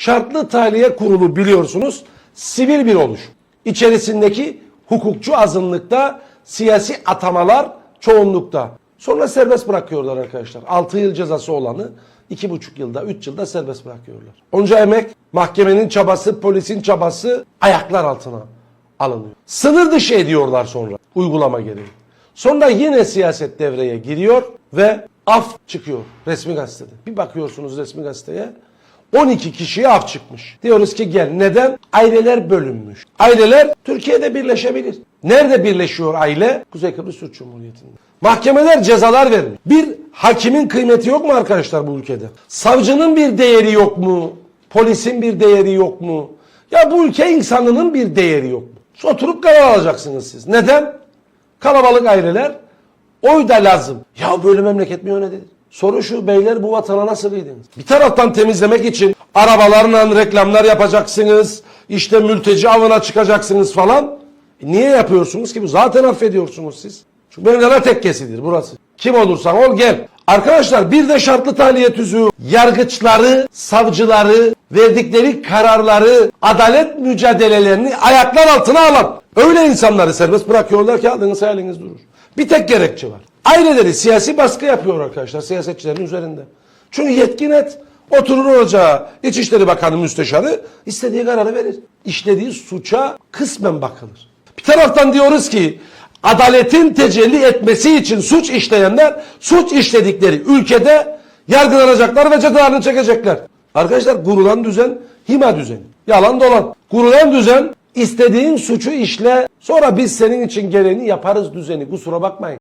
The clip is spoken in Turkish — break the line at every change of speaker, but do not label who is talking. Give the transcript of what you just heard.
Şartlı tahliye kurulu biliyorsunuz sivil bir oluş. İçerisindeki hukukçu azınlıkta, siyasi atamalar çoğunlukta. Sonra serbest bırakıyorlar arkadaşlar. 6 yıl cezası olanı 2,5 yılda, 3 yılda serbest bırakıyorlar. Onca emek, mahkemenin çabası, polisin çabası ayaklar altına alınıyor. Sınır dışı ediyorlar sonra uygulama gereği. Sonra yine siyaset devreye giriyor ve af çıkıyor resmi gazetede. Bir bakıyorsunuz resmi gazeteye 12 kişiye af çıkmış. Diyoruz ki gel neden? Aileler bölünmüş. Aileler Türkiye'de birleşebilir. Nerede birleşiyor aile? Kuzey Kıbrıs Türk Cumhuriyeti'nde. Mahkemeler cezalar vermiş. Bir hakimin kıymeti yok mu arkadaşlar bu ülkede? Savcının bir değeri yok mu? Polisin bir değeri yok mu? Ya bu ülke insanının bir değeri yok mu? Oturup karar alacaksınız siz. Neden? Kalabalık aileler oy da lazım. Ya böyle memleket mi yönetilir? Soru şu beyler bu vatana nasıl giydiniz? Bir taraftan temizlemek için arabalarla reklamlar yapacaksınız. İşte mülteci avına çıkacaksınız falan. E niye yapıyorsunuz ki bu? Zaten affediyorsunuz siz. Çünkü Mevlana tekkesidir burası. Kim olursan ol gel. Arkadaşlar bir de şartlı tahliye tüzüğü yargıçları, savcıları, verdikleri kararları, adalet mücadelelerini ayaklar altına alan öyle insanları serbest bırakıyorlar ki aldığınız hayaliniz durur. Bir tek gerekçe var. Aileleri siyasi baskı yapıyor arkadaşlar siyasetçilerin üzerinde. Çünkü yetki net. Oturur olacağı İçişleri Bakanı müsteşarı istediği kararı verir. İşlediği suça kısmen bakılır. Bir taraftan diyoruz ki adaletin tecelli etmesi için suç işleyenler suç işledikleri ülkede yargılanacaklar ve cezalarını çekecekler. Arkadaşlar kurulan düzen hima düzeni. Yalan dolan. Kurulan düzen istediğin suçu işle sonra biz senin için gereğini yaparız düzeni. Kusura bakmayın.